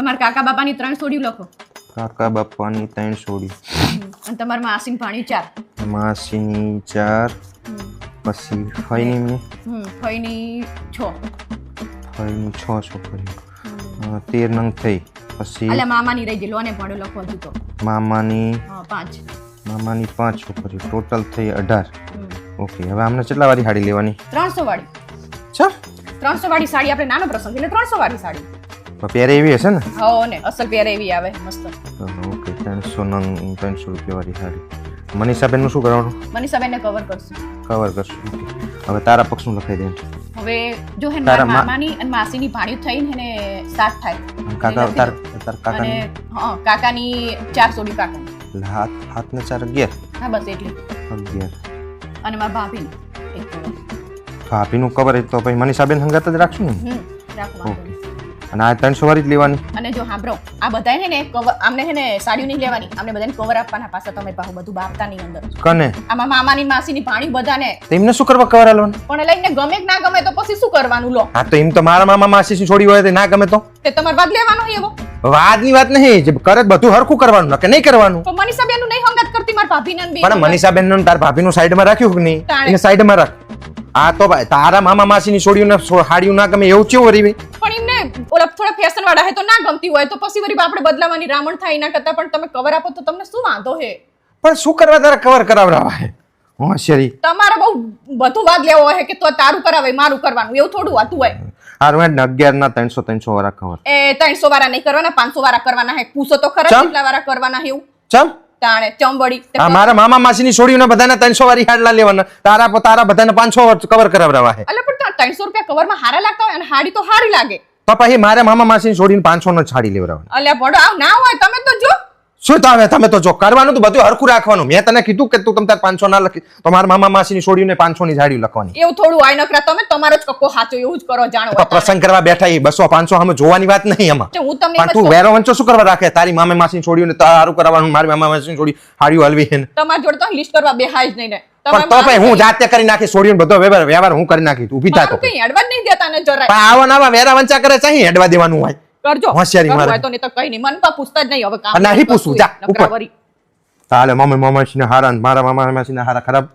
તમારા કાકા બાપાની ત્રણ સોડી લખો. કાકા બાપાની ત્રણ સોડી અને તમારા માસીન પાણી ચાર. માસીની ચાર પછી ફઈની. હમ ફઈની છ. ફઈની છ છોકરીઓ. તેર નંગ થઈ પછી એટલે મામાની રહી ગઈ લોને પડ્યો લખો હજુ તો. મામાની પાંચ. મામાની પાંચ છોકરીઓ ટોટલ થઈ અઢાર. ઓકે હવે આમને કેટલા વાળી સાડી લેવાની? ત્રણસો વાળી. છ ત્રણસો વાળી સાડી આપણે નાનો પ્રસંગ એટલે ત્રણસો વાળી સાડી. પહેરે એવી હશે ને? હો ને અસલ પ્યારે એવી આવે મસ્ત. ઓકે. ત્રણસો નંગ ત્રણસો રૂપિયા વાળી સાડી. મનીષાબેનનું શું કરવાનું? મનીષાબેનને કવર કરશું. કવર કરશું. હવે તારા પક્ષનું લખાઈ દે હવે જો હે તારા મારા મામાની અને માસીની ભાણિયું થઈને એને સાત થાય. કાકા તાર તાર કાકાની? હા કાકાની ચાર સોડી કાકા. હાથ હાથને ચાર અગિયાર? હા બસ એટલી. અગિયાર. અને મારા ભાભી ભાભીનું કવર તો પછી મનીષાબેન સંગાત જ રાખશું ને? હમ રાખો વાંધો નહીં. અને આ ત્રણસો વાળી જ લેવાની. અને જો સાંભળો આ બધા હે ને કવર આમને હે ને સાડીઓ નહીં લેવાની અમને બધાને કવર આપવાના પાછા તમે પાછું બધું બાપતા ની અંદર. કને? આમાં મામાની માસીની ભાણી બધાને. તેમને શું કરવા કવર આલવાનું? પણ લઈને ગમે કે ના ગમે તો પછી શું કરવાનું લો. હા તો એમ તો મારા મામા માસી છોડી હોય તો ના ગમે તો? તે તમારે વાત લેવાનો એવો. વાદની વાત નહીં જે કરે બધું હરખું કરવાનું કે નહીં કરવાનું. તો મનીષા બેન નહીં હંગત કરતી મારા ભાભી ને પણ મનીષાબેનનું તાર ભાભીનું સાઈડમાં રાખ્યું કે નહીં? એને સાઈડ સાઈડમાં રાખ. આ તો તારા મામા માસીની છોડીઓ ને હાડીઓ ના ગમે એવું કેવું રહી ઓલા થોડા ફેશન વાળા હે તો ના ગમતી હોય તો પછી વરી આપણે બદલાવાની રામણ થાય એના કરતા પણ તમે કવર આપો તો તમને શું વાંધો હે? પણ શું કરવા તારા કવર કરાવડાવા હે? હોશિયારી તમારે બહુ બધું વાદ લેવો હોય કે તો તારું કરાવે મારું કરવાનું એવું થોડું વાતું હોય હારું અગિયાર ના ત્રણસો ત્રણસો વાળા કવર એ ત્રણસો વાળા નહીં કરવાના પાંચસો વાળા કરવાના હે. પૂછો તો ખરા કેટલા વાળા કરવાના હે એવું? ચમ તાણે ચંબડી મારા મામા માસીની છોડીઓને બધાને ત્રણસો વાળી હાડલા લેવાના. તારા તારા બધાને પાંચસો કવર કરાવડાવા હે. પણ ત્રણસો રૂપિયા કવરમાં હારા લાગતા હોય અને હાડી તો હારી લાગે. તો એ મારા મામા માસીને છોડીને પાંચસો નો છાડી લેવડાવવાની અલ્યા પડો આવ ના હોય તમે તો જો. શું તમે તમે તો જો કરવાનું તો બધું હરખું રાખવાનું. મેં તને કીધું કે તું તાર પાંચસો ના લખી તો મારા મામા માસીની છોડીને પાંચસો ની જાડી લખવાની. એવું થોડું આય નકરા તમે તમારો જ કક્કો સાચો એવું જ કરો જાણો. પ્રસંગ કરવા બેઠા એ બસો પાંચસો અમે જોવાની વાત નહીં એમાં હું તમને પણ તું વેરો વંચો શું કરવા રાખે? તારી મામે માસીની છોડીઓને તારું કરવાનું મારી મામા માસીની છોડી હાડ્યું હલવી હે. તમારી જોડે તો લિસ્ટ કરવા બેહાય જ નહીં ને. પણ તો હું જાતે કરી નાખી છોડીને બધો વ્યવહાર વ્યવહાર હું કરી નાખી ઊભી થા તો. કઈ અડવાજ નહીં જરાય પણ આવા નવા વેરા વંચા કરે ચાહી હેડવા દેવાનું હોય. કરજો. હોશિયારી મારે. તો નહીં તો કઈ નહીં. મન પા પૂછતા જ નહીં. હવે કામ નહીં પૂછવું, જા, ઉપર. તાલે મમ્મી મામાસીને હારા મારા મામા માસીને હારા ખરાબ.